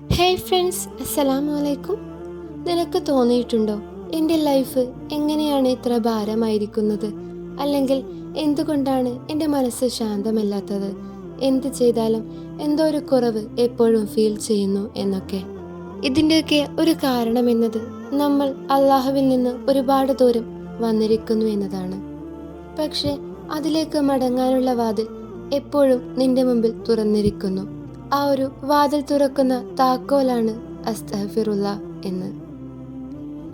Hey friends അസ്സലാമു അലൈക്കും നിനക്ക് തോന്നിയിട്ടുണ്ടോ എന്റെ ലൈഫ് എങ്ങനെയാണ് ഇത്ര ഭാരമായിരിക്കുന്നത്? അല്ലെങ്കിൽ എന്തുകൊണ്ടാണ് എന്റെ മനസ്സ് ശാന്തമല്ലാത്തത്? എന്ത് ചെയ്താലും എന്തോ ഒരു കുറവ് എപ്പോഴും ഫീൽ ചെയ്യുന്നു എന്നൊക്കെ. ഇതിന്റെയൊക്കെ ഒരു കാരണം എന്നത് നമ്മൾ അള്ളാഹുവിൽ നിന്ന് ഒരുപാട് ദൂരം വന്നിരിക്കുന്നു എന്നതാണ്. പക്ഷെ അതിലേക്ക് മടങ്ങാനുള്ള വാതിൽ എപ്പോഴും നിന്റെ മുമ്പിൽ തുറന്നിരിക്കുന്നു. ആ ഒരു വാതിൽ തുറക്കുന്ന താക്കോലാണ് അസ്തഫിറുള്ള എന്ന്.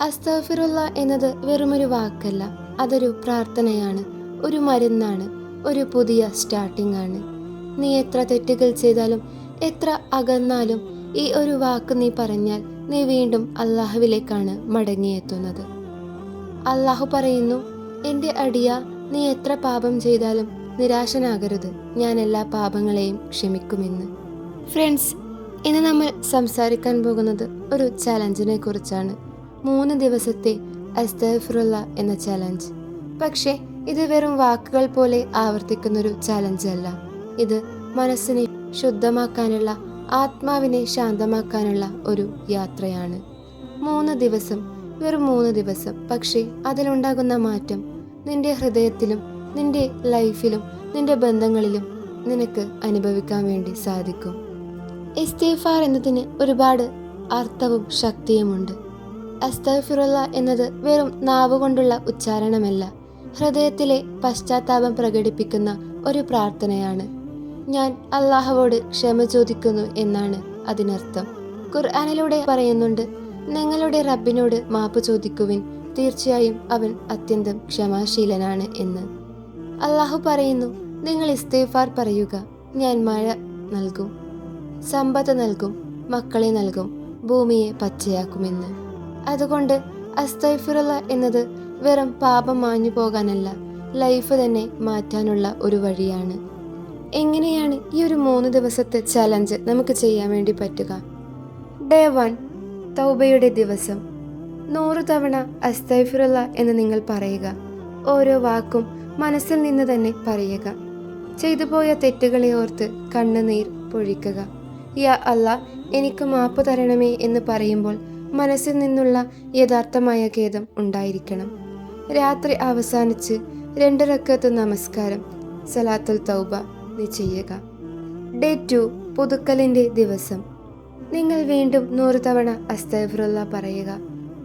അസ്തഫിറുള്ള എന്നത് വെറുമൊരു വാക്കല്ല അതൊരു പ്രാർത്ഥനയാണ് ഒരു മരുന്നാണ് ഒരു പുതിയ സ്റ്റാർട്ടിംഗ് ആണ് നീ എത്ര തെറ്റുകൾ ചെയ്താലും എത്ര അകന്നാലും ഈ ഒരു വാക്ക് നീ പറഞ്ഞാൽ നീ വീണ്ടും അള്ളാഹുവിലേക്കാണ് മടങ്ങിയെത്തുന്നത്. അള്ളാഹു പറയുന്നു എന്റെ അടിയ നീ എത്ര പാപം ചെയ്താലും നിരാശനാകരുത്. ഞാൻ എല്ലാ പാപങ്ങളെയും ക്ഷമിക്കുമെന്ന്. ഫ്രണ്ട്സ് ഇന്ന് നമ്മൾ സംസാരിക്കാൻ പോകുന്നത് ഒരു ചലഞ്ചിനെ കുറിച്ചാണ്. മൂന്ന് ദിവസത്തെ അസ്തഫറുള്ള എന്ന ചലഞ്ച്. പക്ഷേ ഇത് വെറും വാക്കുകൾ പോലെ ആവർത്തിക്കുന്നൊരു ചലഞ്ച് അല്ല ഇത് മനസ്സിനെ ശുദ്ധമാക്കാനുള്ള ആത്മാവിനെ ശാന്തമാക്കാനുള്ള ഒരു യാത്രയാണ്. മൂന്ന് ദിവസം വെറും മൂന്ന് ദിവസം. പക്ഷേ അതിലുണ്ടാകുന്ന മാറ്റം നിന്റെ ഹൃദയത്തിലും നിന്റെ ലൈഫിലും നിന്റെ ബന്ധങ്ങളിലും നിനക്ക് അനുഭവിക്കാൻ വേണ്ടി സാധിക്കും. ഇസ്തീഫാർ എന്നതിന് ഒരുപാട് അർത്ഥവും ശക്തിയുമുണ്ട്. അസ്തഫിറുള്ള എന്നത് വെറും നാവുകൊണ്ടുള്ള ഉച്ചാരണമല്ല. ഹൃദയത്തിലെ പശ്ചാത്താപം പ്രകടിപ്പിക്കുന്ന ഒരു പ്രാർത്ഥനയാണ്. ഞാൻ അള്ളാഹുവോട് ക്ഷമ ചോദിക്കുന്നു എന്നാണ് അതിനർത്ഥം. ഖുർആാനിലൂടെ പറയുന്നുണ്ട് നിങ്ങളുടെ റബ്ബിനോട് മാപ്പ് ചോദിക്കുവിൻ തീർച്ചയായും അവൻ അത്യന്തം ക്ഷമാശീലനാണ് എന്ന്. അള്ളാഹു പറയുന്നു നിങ്ങൾ ഇസ്തേഫാർ പറയുക ഞാൻ മഴ നൽകും. സമ്പത്ത് നൽകും മക്കളെ നൽകും ഭൂമിയെ പച്ചയാക്കുമെന്ന്. അതുകൊണ്ട് അസ്തൈഫിറുള്ള എന്നത് വെറും പാപം മാഞ്ഞു പോകാനല്ല ലൈഫ് തന്നെ മാറ്റാനുള്ള ഒരു വഴിയാണ്. എങ്ങനെയാണ് ഈ ഒരു മൂന്ന് ദിവസത്തെ ചലഞ്ച് നമുക്ക് ചെയ്യാൻ വേണ്ടി പറ്റുക? ഡേ വൺ തൗബയുടെ ദിവസം. നൂറ് തവണ അസ്തൈഫിറുള്ള എന്ന് നിങ്ങൾ പറയുക. ഓരോ വാക്കും മനസ്സിൽ നിന്ന് തന്നെ പറയുക. ചെയ്തു പോയ തെറ്റുകളെ ഓർത്ത് കണ്ണുനീർ പൊഴിക്കുക. യാ അല്ല എനിക്ക് മാപ്പ് തരണമേ എന്ന് പറയുമ്പോൾ മനസ്സിൽ നിന്നുള്ള യഥാർത്ഥമായ ഖേദം ഉണ്ടായിരിക്കണം. രാത്രി അവസാനിച്ച് രണ്ട് റക്കത്ത് നമസ്കാരം സലാത്തുൽ തൗബ നീ ചെയ്യുക. ഡേ ടു പുതുക്കലിന്റെ ദിവസം. നിങ്ങൾ വീണ്ടും നൂറ് തവണ അസ്തഫറുള്ള പറയുക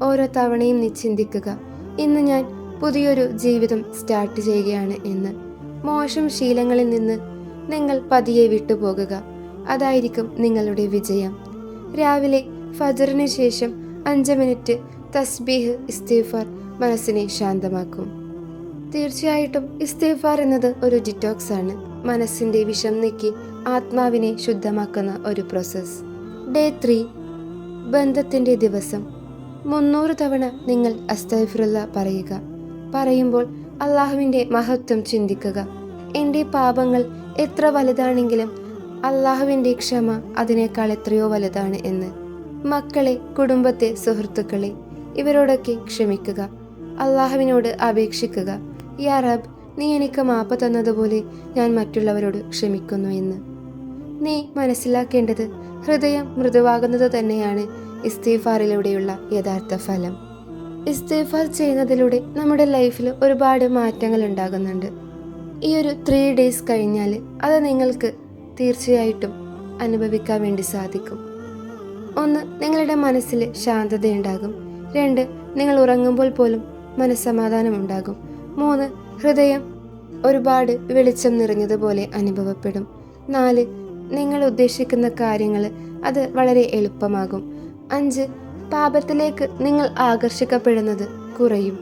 ഓരോ തവണയും നീ ചിന്തിക്കുക ഇന്ന് ഞാൻ പുതിയൊരു ജീവിതം സ്റ്റാർട്ട് ചെയ്യുകയാണ് എന്ന്. മോശം ശീലങ്ങളിൽ നിന്ന് നിങ്ങൾ പതിയെ വിട്ടുപോകുക. അതായിരിക്കും നിങ്ങളുടെ വിജയം. രാവിലെ ഫജറിന് ശേഷം അഞ്ച് മിനിറ്റ് തസ്ബീഹ് ഇസ്തീഫാർ മനസ്സിനെ ശാന്തമാക്കും. തീർച്ചയായിട്ടും ഇസ്തീഫാർ എന്നത് ഒരു ഡിറ്റോക്സ് ആണ്. മനസ്സിന്റെ വിഷം നീക്കി ആത്മാവിനെ ശുദ്ധമാക്കുന്ന ഒരു പ്രോസസ്സ് ഡേ ത്രീ ബന്ധത്തിന്റെ ദിവസം. മുന്നൂറ് തവണ നിങ്ങൾ അസ്തഫിറുള്ള പറയുക. പറയുമ്പോൾ അള്ളാഹുവിന്റെ മഹത്വം ചിന്തിക്കുക. എന്റെ പാപങ്ങൾ എത്ര വലുതാണെങ്കിലും അള്ളാഹുവിന്റെ ക്ഷമ അതിനേക്കാൾ എത്രയോ വലുതാണ് എന്ന്. മക്കളെ കുടുംബത്തെ സുഹൃത്തുക്കളെ ഇവരോടൊക്കെ ക്ഷമിക്കുക. അള്ളാഹുവിനോട് അപേക്ഷിക്കുക. യാ റബ് നീ എനിക്ക് മാപ്പ് തന്നതുപോലെ ഞാൻ മറ്റുള്ളവരോട് ക്ഷമിക്കുന്നു എന്ന്. നീ മനസ്സിലാക്കേണ്ടത് ഹൃദയം മൃദുവാകുന്നത് തന്നെയാണ് ഇസ്തീഫാറിലൂടെയുള്ള യഥാർത്ഥ ഫലം. ഇസ്തീഫാർ ചെയ്യുന്നതിലൂടെ നമ്മുടെ ലൈഫിൽ ഒരുപാട് മാറ്റങ്ങൾ ഉണ്ടാകുന്നുണ്ട്. ഈ ഒരു ത്രീ ഡേയ്സ് കഴിഞ്ഞാൽ അത് നിങ്ങൾക്ക് തീർച്ചയായിട്ടും അനുഭവിക്കാൻ വേണ്ടി സാധിക്കും. ഒന്ന് നിങ്ങളുടെ മനസ്സിൽ ശാന്തതയുണ്ടാകും. രണ്ട് നിങ്ങൾ ഉറങ്ങുമ്പോൾ പോലും മനസ്സമാധാനം ഉണ്ടാകും. മൂന്ന് ഹൃദയം ഒരുപാട് വെളിച്ചം നിറഞ്ഞതുപോലെ അനുഭവപ്പെടും. നാല് നിങ്ങൾ ഉദ്ദേശിക്കുന്ന കാര്യങ്ങൾ അത് വളരെ എളുപ്പമാകും. അഞ്ച് പാപത്തിലേക്ക് നിങ്ങൾ ആകർഷിക്കപ്പെടുന്നത് കുറയും.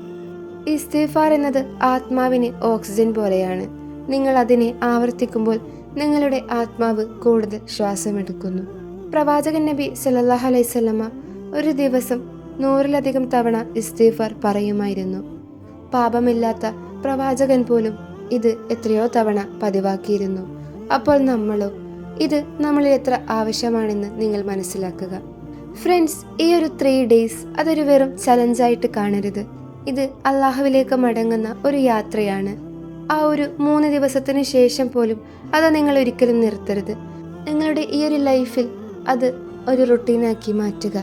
ഇസ്തീഫാർ എന്നത് ആത്മാവിന് ഓക്സിജൻ പോലെയാണ്. നിങ്ങൾ അതിനെ ആവർത്തിക്കുമ്പോൾ നിങ്ങളുടെ ആത്മാവ് കൂടുതൽ ശ്വാസമെടുക്കുന്നു. പ്രവാചകൻ നബി സല്ലല്ലാഹു അലൈഹി സ്വലമ ഒരു ദിവസം നൂറിലധികം തവണ ഇസ്തീഫാർ പറയുമായിരുന്നു. പാപമില്ലാത്ത പ്രവാചകൻ പോലും ഇത് എത്രയോ തവണ പതിവാക്കിയിരുന്നു. അപ്പോൾ നമ്മളോ ഇത് നമ്മളിൽ എത്ര ആവശ്യമാണെന്ന് നിങ്ങൾ മനസ്സിലാക്കുക. ഫ്രണ്ട്സ് ഈ ഒരു ത്രീ ഡേയ്സ് അതൊരു വെറും ചലഞ്ചായിട്ട് കാണരുത്. ഇത് അള്ളാഹുവിലേക്ക് മടങ്ങുന്ന ഒരു യാത്രയാണ്. ആ ഒരു മൂന്ന് ദിവസത്തിന് ശേഷം പോലും അത് നിങ്ങൾ ഒരിക്കലും നിർത്തരുത്. നിങ്ങളുടെ ഈ ഒരു ലൈഫിൽ അത് ഒരു റൊട്ടീനാക്കി മാറ്റുക.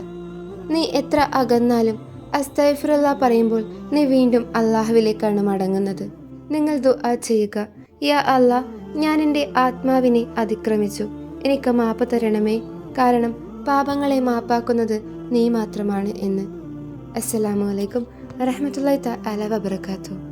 നീ എത്ര അകന്നാലും അസ്തൈഫുറല്ല പറയുമ്പോൾ നീ വീണ്ടും അള്ളാഹുവിലേക്കാണ് മടങ്ങുന്നത്. നിങ്ങൾ ദുആ ചെയ്യുക. യാ അല്ലാ ഞാൻ എന്റെ ആത്മാവിനെ അതിക്രമിച്ചു. എനിക്ക് മാപ്പ് തരണമേ. കാരണം പാപങ്ങളെ മാപ്പാക്കുന്നത് നീ മാത്രമാണ് എന്ന്. അസ്സലാമു അലൈക്കും വറഹ്മത്തുള്ളാഹി തആല വബറകാതുഹു.